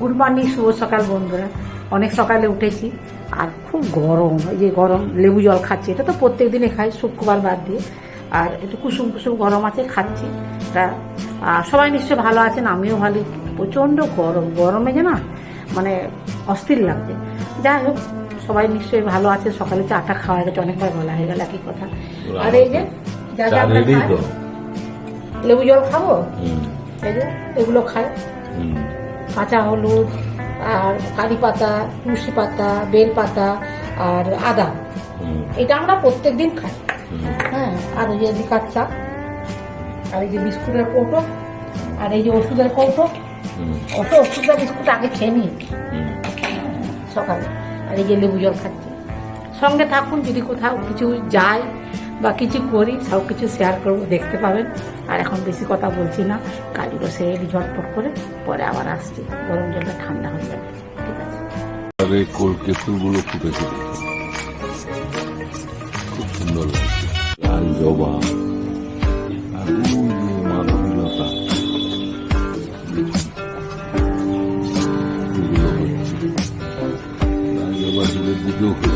Good morning শুভ সকাল বন্ধুরা। অনেক সকালে উঠেছি আর খুব গরম এই যে গরম লেবু জল খাচ্ছি। এটা তো প্রত্যেক দিনে খাই শুক্রবার বাদ দিয়ে। আর একটু কুসুম কুসুম গরম আছে খাচ্ছি। তা সবাই নিশ্চয়ই ভালো আছেন আমিও ভালো প্রচণ্ড গরম গরমে যে না মানে অস্থির লাগছে। যাই হোক সবাই নিশ্চয়ই ভালো আছে সকালে চাটা খাওয়া গেছে অনেকবার বলা হয়ে গেল একই কথা। আর এই যে যা যা আমরা খাই, লেবু জল খাব? এই যে এগুলো খাই। কাঁচা হলুদ আর কারি পাতা তুলসী পাতা বেল পাতা আর আদা। এটা আমরা প্রত্যেক দিন খাই হ্যাঁ আর ওই যে কাচ্চা চা আর এই যে বিস্কুটের কৌটো আর এই যে ওষুধের কৌটো অত ওষুধটা বিস্কুট আগে খেয়ে নিই। সকালে। আর এই যে লেবু জল খাচ্ছি। সঙ্গে থাকুন, যদি কোথাও কিছু যাই বা কিছু করি, সব কিছু শেয়ার করব, দেখতে পাবেন। আর এখন বেশি কথা বলছি না কাজগুলো সেরে ঝটপট করে পরে আবার আসছি। গরম জলটা ঠান্ডা হয়ে যাবে, ঠিক আছে? খুব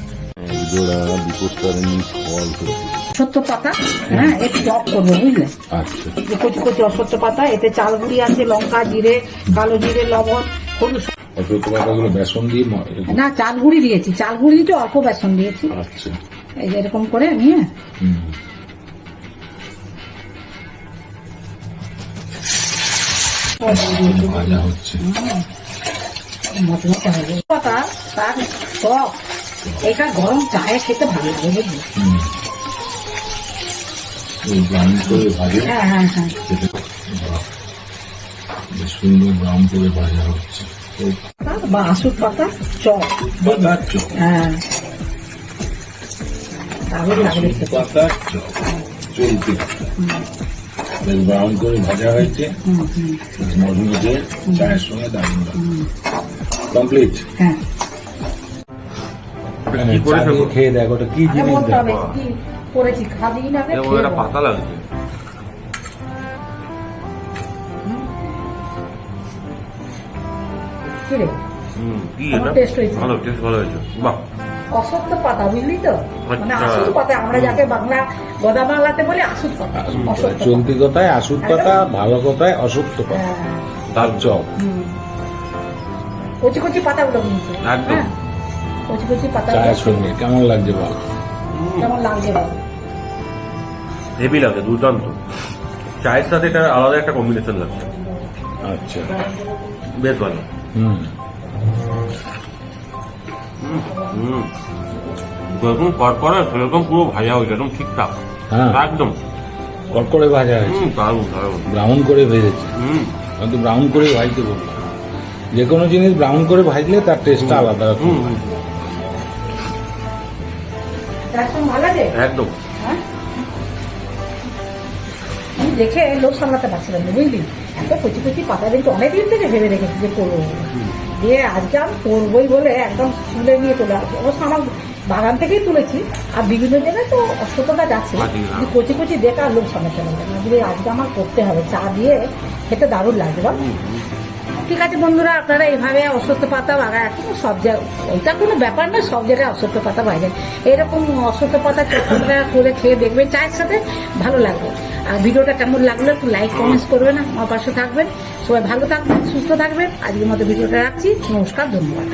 জোড়া বিপত্তারিণী ফল সত্য পাতা হ্যাঁ একটু টক করব বুঝলে? আচ্ছা। কচি কচি অসত্য পাতা এতে চাল গুঁড়ি আছে লঙ্কা জিরে কালো জিরে লবণ হলুদ। পাতাগুলো বেসন দিয়ে না চাল গুঁড়ি দিয়েছি। চাল গুঁড়ি তো অল্প বেসন দিয়েছি। আচ্ছা। এই যে এরকম করে নিয়ে হুম। ভাজা হচ্ছে। মতো হবে পাতা তার টক এটা গরম চায়ে খেতে ভালো লাগে বুঝলি? ব্রাউন করে ভাজে। হ্যাঁ হ্যাঁ হ্যাঁ। সুন্দর ব্রাউন করে ভাজা হচ্ছে। পাতা বা আসুর পাতা চপ। পাতার চপ। হ্যাঁ। দারুণ লাগবে খেতে। পাতার চপ। চলতে বেশ ব্রাউন করে ভাজা হয়েছে। চায়ের সঙ্গে দারুণ কমপ্লিট। হ্যাঁ। কি করেছ? গো? খেয়ে দেখো ওটা কি জিনিস দেখো। করেছি? খাবি না এরকম একটা পাতা লাগছে। কি রে? হুম, কি কেমন এটা? taste হয়েছে? ভালো টেস্ট ভালো হয়েছে। বাহ। অসত্য পাতা বুঝলি তো? মানে আচ্ছা। আসুদ পাতা আমরা যাকে বাংলা গদা বাংলাতে বলি আসুদ পাতা চলতি কথায় আসুদ পাতা ভালো কথায় অসত্য পাতা। হ্যাঁ, তার চপ হুম। কচি কচি পাতাগুলো কিন্তু। একদম। হ্যাঁ, কচি কচি পাতা চায়ের সঙ্গে। কেমন লাগছে বল? কেমন লাগছে বাবু? হেভি লাগে দুর্দান্ত। চায়ের সাথে এটা আলাদা একটা কম্বিনেশন লাগছে। আচ্ছা। বেশ ভালো। হুম। হুম। যেরকম কড়কড়ে সেরকম পুরো ভাজা হয়েছে একদম ঠিকঠাক হ্যাঁ। একদম। কড়কড়ে ভাজা হয়েছে। হুম দারুণ দারুণ। ব্রাউন করে ভেজেছে। হুম। কিন্তু ব্রাউন করে ভাজতে বললাম। যে কোনো জিনিস ব্রাউন করে ভাজলে তার টেস্টটা আলাদা হুম। একদম হ্যাঁ? আমি দেখে লোক সামলাতে পারছিলাম না বুঝলি? এত কচি কচি পাতা কিন্তু অনেকদিন থেকে ভেবে রেখেছি যে করব। দিয়ে আজকে আমি করবোই বলে একদম তুলে নিয়ে চলে আসব। অবশ্য আমার বাগান থেকেই তুলেছি আর বিভিন্ন জায়গায় তো অসততা যাচ্ছে। কচি কচি দেখা আর লোক সামলাতে বলে আজকে আমার করতে হবে। চা দিয়ে খেতে দারুণ লাগবে ঠিক আছে বন্ধুরা, আপনারা এইভাবে অসত্য পাতা বাগায় সব জায়গায় ওইটা কোনো ব্যাপার না সব জায়গায় অসত্য পাতা বাজে এরকম অসত্য পাতা চটপটা করে খেয়ে দেখবেন, চায়ের সাথে ভালো লাগবে। আর ভিডিওটা কেমন লাগল একটু লাইক কমেন্টস করবেন, আমার পাশে থাকবেন। সবাই ভালো থাকবেন, সুস্থ থাকবেন। আজকের মতো ভিডিওটা রাখছি, নমস্কার, ধন্যবাদ।